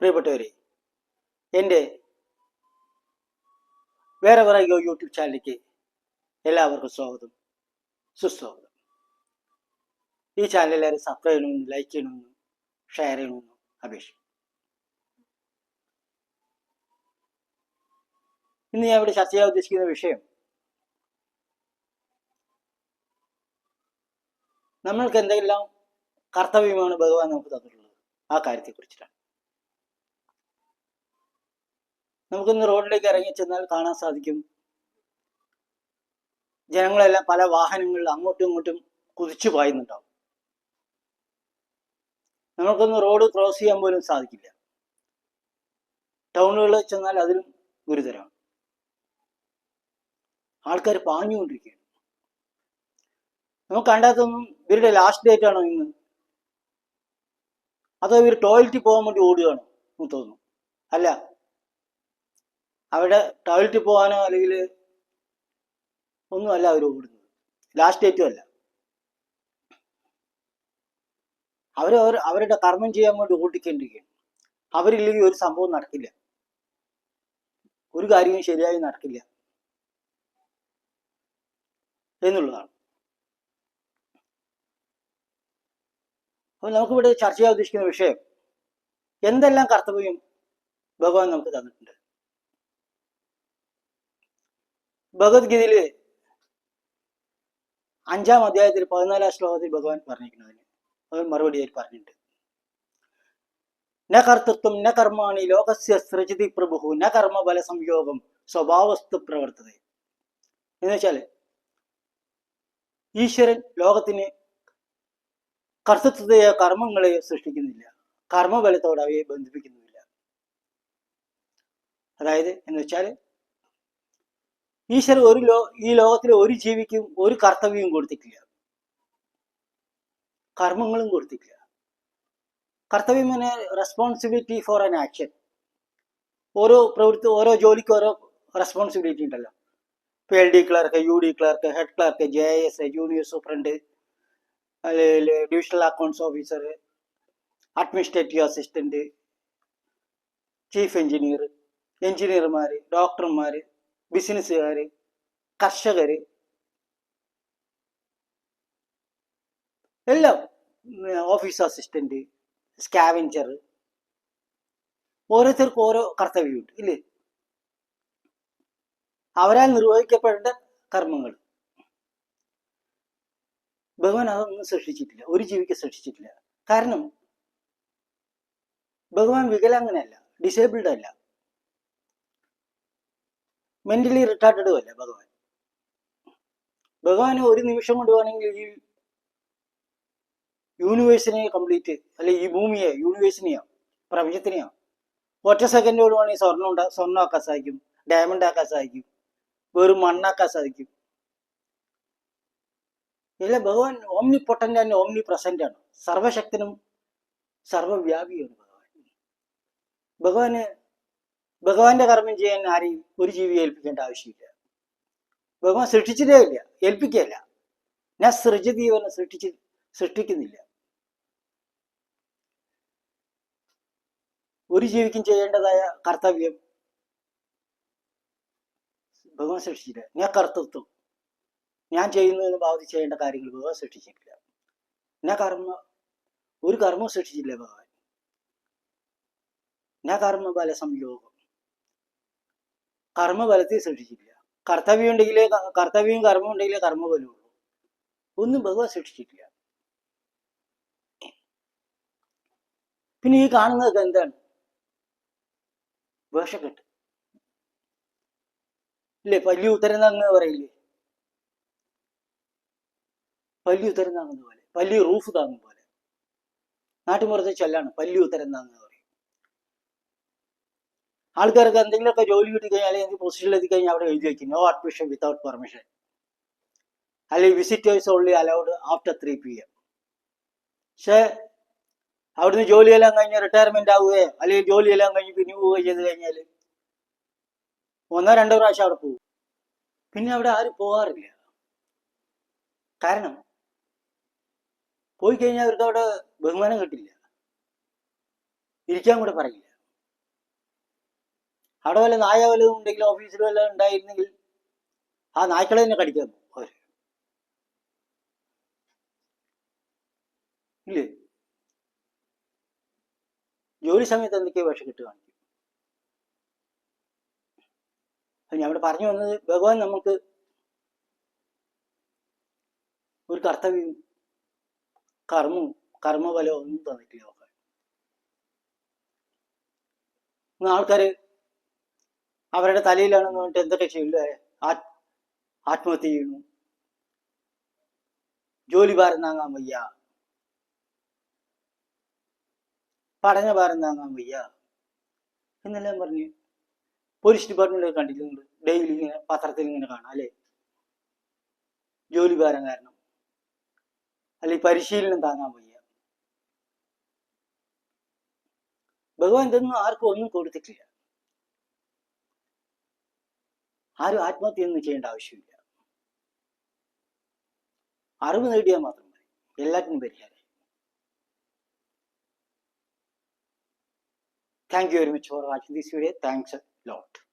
പ്രിയപ്പെട്ടവരെ എന്റെ വേറെ വേറെ യൂട്യൂബ് ചാനലിലേക്ക് എല്ലാവർക്കും സ്വാഗതം സുസ്വാഗതം. ഈ ചാനൽ എല്ലാവരും സബ്സ്ക്രൈബ് ചെയ്യണമെന്ന് ലൈക്ക് ചെയ്യണമെന്ന് ഷെയർ ചെയ്യണമെന്ന് അപേക്ഷിക്കും ഇന്ന് ഞാൻ ഇവിടെ ചർച്ച ചെയ്യാൻ ഉദ്ദേശിക്കുന്ന വിഷയം നമ്മൾക്ക് എന്തെല്ലാം കർത്തവ്യമാണ് ഭഗവാൻ നമുക്ക് തന്നിട്ടുള്ളത്? ആ കാര്യത്തെ നമുക്കിന്ന് റോഡിലേക്ക് ഇറങ്ങി ചെന്നാൽ കാണാൻ സാധിക്കും. ജനങ്ങളെല്ലാം പല വാഹനങ്ങളിൽ അങ്ങോട്ടും ഇങ്ങോട്ടും കുതിച്ചു പായുന്നുണ്ടാവും. നമുക്കൊന്ന് റോഡ് ക്രോസ് ചെയ്യാൻ പോലും സാധിക്കില്ല. ടൗണുകളിൽ ചെന്നാൽ അതിലും ഗുരുതരമാണ് ആൾക്കാർ പാഞ്ഞുകൊണ്ടിരിക്കുകയാണ്. നമുക്ക് കണ്ടാത്തൊന്നും ഇവരുടെ ലാസ്റ്റ് ഡേറ്റ് ആണോ ഇന്ന്? അതോ ഇവർ ടോയ്ലറ്റിൽ പോകാൻ വേണ്ടി ഓടുകയാണോ എന്ന് തോന്നുന്നു. അല്ല അവിടെ ടോയ്ലറ്റിൽ പോകാനോ അല്ലെങ്കിൽ ഒന്നുമല്ല അവർ ഓടുന്നത്. ലാസ്റ്റ് ഡേറ്റും അല്ല. അവർ അവരുടെ കർമ്മം ചെയ്യാൻ വേണ്ടി ഓടിക്കേണ്ടിരിക്കുകയാണ്. അവരില്ലെങ്കിൽ ഒരു സംഭവം നടക്കില്ല. ഒരു കാര്യവും ശരിയായി നടക്കില്ല. എന്നുള്ളതാണ്. അപ്പോൾ നമുക്കിവിടെ ചർച്ച ചെയ്യാൻ ഉദ്ദേശിക്കുന്ന വിഷയം എന്തെല്ലാം കർത്തവ്യം ഭഗവാൻ നമുക്ക് തന്നിട്ടുണ്ട്? ഭഗവത്ഗീതയിൽ അഞ്ചാം അധ്യായത്തിൽ പതിനാലാം ശ്ലോകത്തിൽ ഭഗവാൻ പറഞ്ഞിരിക്കുന്നതിന് അത് മറുപടിയായി പറഞ്ഞിട്ടുണ്ട്. ന കർത്തൃത്വം ന കർമാണി ലോകസ്യ സൃജതി പ്രഭു ന കർമ്മബല സംയോഗം സ്വഭാവസ്തു പ്രവർത്തത. എന്ന് വെച്ചാൽ ഈശ്വരൻ ലോകത്തിന് കർത്തൃത്വത്തെയോ കർമ്മങ്ങളെയോ സൃഷ്ടിക്കുന്നില്ല. കർമ്മബലത്തോട് അവയെ ബന്ധിപ്പിക്കുന്നില്ല അതായത് എന്ന് വെച്ചാൽ ഈശ്വരൻ ഒരു ലോ ഈ ലോകത്തിലെ ഒരു ജീവിക്കും ഒരു കർത്തവ്യവും കൊടുത്തിട്ടില്ല. കർമ്മങ്ങളും കൊടുത്തിട്ടില്ല. കർത്തവ്യം എന്നെ റെസ്പോൺസിബിലിറ്റി ഫോർ ആൻ ആക്ഷൻ ഓരോ പ്രവൃത്തി ഓരോ ജോലിക്ക് ഓരോ റെസ്പോൺസിബിലിറ്റി ഉണ്ടല്ലോ. ഇപ്പോൾ L D clerk U D clerk head clerk J S junior superintendent അല്ലെങ്കിൽ divisional accounts officer administrative assistant chief engineer എഞ്ചിനീയർമാർ ഡോക്ടർമാർ ബിസിനസ്സുകാർ കർഷകർ എല്ലാം ഓഫീസ് അസിസ്റ്റന്റ് സ്കാവഞ്ചർ ഓരോരുത്തർക്കും ഓരോ കർത്തവ്യമുണ്ട് ഇല്ലേ? അവരാൽ നിർവഹിക്കപ്പെടേണ്ട കർമ്മങ്ങൾ. ഭഗവാൻ അതൊന്നും സൃഷ്ടിച്ചിട്ടില്ല ഒരു ജീവിക്ക് സൃഷ്ടിച്ചിട്ടില്ല. കാരണം ഭഗവാൻ വികലാംഗനല്ല ഡിസേബിൾഡ് അല്ല. മെന്റലി റിട്ടാർഡഡും അല്ല ഭഗവാൻ? ഭഗവാന് ഒരു നിമിഷം കൊണ്ട് വേണമെങ്കിൽ ഈ യൂണിവേഴ്സിനെ കംപ്ലീറ്റ് അല്ലെ ഈ ഭൂമിയെ യൂണിവേഴ്സിനെയോ പ്രപഞ്ചത്തിനെയോ ഒറ്റ സെക്കൻഡോട് വേണമെങ്കിൽ സ്വർണം ഉണ്ടാ സ്വർണം ആക്കാൻ സാധിക്കും ഡയമണ്ട് ആക്കാൻ സാധിക്കും വെറും മണ്ണാക്കാൻ സാധിക്കും. ഇല്ല ഭഗവാൻ omnipotent and omnipresent ആണ്. സർവശക്തനും സർവവ്യാപിയാണ് ഭഗവാൻ. ഭഗവാന് ഭഗവാന്റെ കർമ്മം ചെയ്യാൻ ആരെയും ഒരു ജീവിയെ ഏൽപ്പിക്കേണ്ട ആവശ്യമില്ല. ഭഗവാൻ സൃഷ്ടിച്ചിട്ടേ ഇല്ല ഏൽപ്പിക്കുകയല്ല ഞാൻ സൃജതീവനെ സൃഷ്ടിച്ച് സൃഷ്ടിക്കുന്നില്ല. ഒരു ജീവിക്കും ചെയ്യേണ്ടതായ കർത്തവ്യം ഭഗവാൻ സൃഷ്ടിച്ചില്ല. ഞാൻ കർത്തൃത്വം. ഞാൻ ചെയ്യുന്നതിന് ബാധി ചെയ്യേണ്ട കാര്യങ്ങൾ ഭഗവാൻ സൃഷ്ടിച്ചിട്ടില്ല. ഞാൻ കർമ്മ ഒരു കർമ്മവും സൃഷ്ടിച്ചില്ല ഭഗവാൻ. ഞാൻ കർമ്മ ബല സംയോഗം കർമ്മബലത്തെ സൃഷ്ടിച്ചിട്ടില്ല. കർത്തവ്യം ഉണ്ടെങ്കിലേ കർത്തവ്യം കർത്തവ്യവും കർമ്മം ഉണ്ടെങ്കിലേ കർമ്മബലം ഉള്ളൂ. ഒന്നും ഭഗവാൻ സൃഷ്ടിച്ചിട്ടില്ല. പിന്നെ ഈ കാണുന്നതൊക്കെ എന്താണ്? വേഷക്കെട്ട്. ഇല്ലേ? പല്ലി ഉത്തരന്നങ്ങ് പറയില്ലേ? പല്ലി ഉത്തരം താങ്ങുന്ന പോലെ പല്ലി റൂഫ് താങ്ങുന്ന പോലെ. നാട്ടുമ്പുറത്തെ ചൊല്ലാണ് പല്ലി ഉത്തരം പറയും ആൾക്കാർക്ക് എന്തെങ്കിലുമൊക്കെ ജോലി കിട്ടി കഴിഞ്ഞാൽ അല്ലെങ്കിൽ പൊസിഷനിൽ എത്തിക്കഴിഞ്ഞാൽ അവിടെ എഴുതി വയ്ക്കും നോ അഡ്മിഷൻ വിത്തൗട്ട് പെർമിഷൻ അല്ലെങ്കിൽ visitors only allowed after three P M പക്ഷേ അവിടുന്ന് ജോലിയെല്ലാം കഴിഞ്ഞ് റിട്ടയർമെന്റ് ആവുകയോ അല്ലെങ്കിൽ ജോലിയെല്ലാം കഴിഞ്ഞ് പിന്നെ പോവുകയോ ചെയ്ത് കഴിഞ്ഞാൽ ഒന്നോ രണ്ടോ പ്രാവശ്യം അവിടെ പോകും. പിന്നെ അവിടെ ആരും പോകാറില്ല. കാരണം പോയി കഴിഞ്ഞാൽ അവർക്ക് അവിടെ ബഹുമാനം കിട്ടില്ല. ഇരിക്കാൻ കൂടെ പറയില്ല. അവിടെ വല്ല നായ വല്ലതും ഉണ്ടെങ്കിൽ ഓഫീസിൽ വല്ലതും ഉണ്ടായിരുന്നെങ്കിൽ ആ നായ്ക്കളെ തന്നെ കടിക്കാൻ അവർ ഇല്ലേ? ജോലി സമയത്ത് എന്തൊക്കെയോ വേഷം കിട്ടുക ഞാൻ ഇവിടെ പറഞ്ഞു വന്നത് ഭഗവാൻ നമുക്ക് ഒരു കർത്തവ്യം കർമ്മവും കർമ്മഫലവും ഒന്നും തന്നിട്ടില്ല ആൾക്കാര് അവരുടെ തലയിലാണെന്ന് പറഞ്ഞിട്ട് എന്തൊക്കെ ചെയ്യില്ല ആത്മഹത്യ ചെയ്യുന്നു. ജോലി ഭാരം താങ്ങാൻ വയ്യ. പഠന ഭാരം താങ്ങാൻ വയ്യ. എന്നെല്ലാം പറഞ്ഞ് പോലീസ് ഡിപ്പാർട്ട്മെന്റ് നിങ്ങൾ ഡെയിലി ഇങ്ങനെ പത്രത്തിൽ ഇങ്ങനെ കാണാം അല്ലേ? ജോലി ഭാരം കാരണം. അല്ലെങ്കിൽ പരിശീലനം താങ്ങാൻ വയ്യ. ഭഗവാൻ ഇതൊന്നും ആർക്കും ഒന്നും കൊടുത്തിട്ടില്ല. ആരും ആത്മഹത്യ ഒന്നും ചെയ്യേണ്ട ആവശ്യമില്ല. അറിവ് നേടിയാൽ മാത്രം മതി. എല്ലാറ്റിനും പരിഹാരം thank you very much for watching this video thanks lot